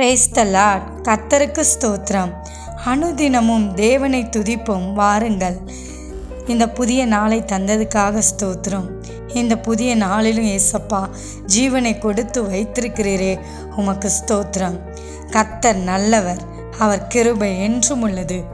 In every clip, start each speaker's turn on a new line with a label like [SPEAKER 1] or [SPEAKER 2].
[SPEAKER 1] Praise the Lord கத்தருக்கு ஸ்தோத்திரம். அனுதினமும் தேவனை துதிப்போம் வாருங்கள். இந்த புதிய நாளை தந்ததுக்காக ஸ்தோத்திரம். இந்த புதிய நாளிலும் ஏசப்பா ஜீவனை கொடுத்து வைத்திருக்கிறீரே உமக்கு ஸ்தோத்திரம். கத்தர் நல்லவர். அவர் கிருபை என்றும் உள்ளது.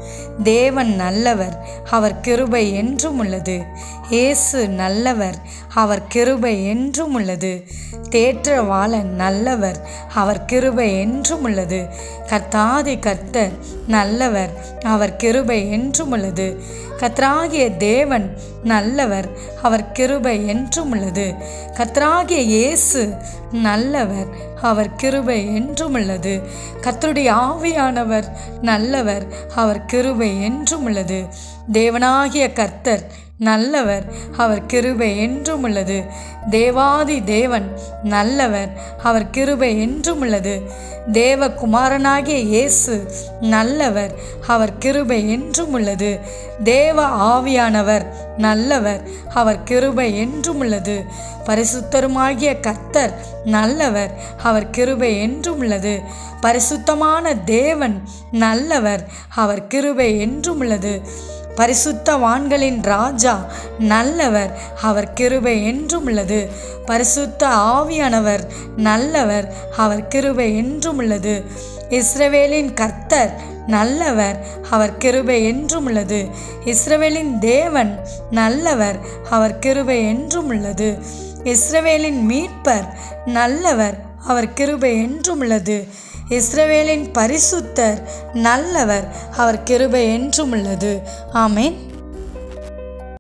[SPEAKER 1] தேவன் நல்லவர் அவர் கிருபை என்றும் உள்ளது. இயேசு நல்லவர் அவர் கிருபை என்றும் உள்ளது. தேற்றவாளன் நல்லவர் அவர் கிருபை என்றும் உள்ளது. கர்த்தாதி கர்த்தர் நல்லவர் அவர் கிருபை என்றும் உள்ளது. கத்ராகிய தேவன் நல்லவர் அவர் கிருபை என்றும் உள்ளது. கத்ராகிய இயேசு நல்லவர் அவர் கிருபை என்றும் உள்ளது கத்தருடைய ஆவியானவர் நல்லவர் அவர் கிருபை என்றும் உள்ளது தேவனாகிய கர்த்தர் நல்லவர் அவர் கிருபை என்றும் உள்ளது. தேவாதி தேவன் நல்லவர் அவர் கிருபை என்றும் உள்ளது. தேவகுமாரனாகிய இயேசு நல்லவர் அவர் கிருபை என்றும் உள்ளது. தேவ ஆவியானவர் நல்லவர் அவர் கிருபை என்றும் உள்ளது. பரிசுத்தருமாகிய கர்த்தர் நல்லவர் அவர் கிருபை என்றும் உள்ளது. பரிசுத்தமான தேவன் நல்லவர் அவர் கிருபை என்றும் உள்ளது. பரிசுத்தவான்களின் ராஜா நல்லவர் அவர் கிருபை என்றும் உள்ளது. பரிசுத்த ஆவியானவர் நல்லவர் அவர் கிருபை என்றும் உள்ளது. இஸ்ரவேலின் கர்த்தர் நல்லவர் அவர் கிருபை என்றும் உள்ளது. இஸ்ரவேலின் தேவன் நல்லவர் அவர் கிருபை என்றும் உள்ளது. இஸ்ரவேலின் மீட்பர் நல்லவர் அவர் கிருபை என்றும் உள்ளது. இஸ்ரவேலின் பரிசுத்தர் நல்லவர் அவர் கிருபை என்றும் உள்ளது. ஆமேன்.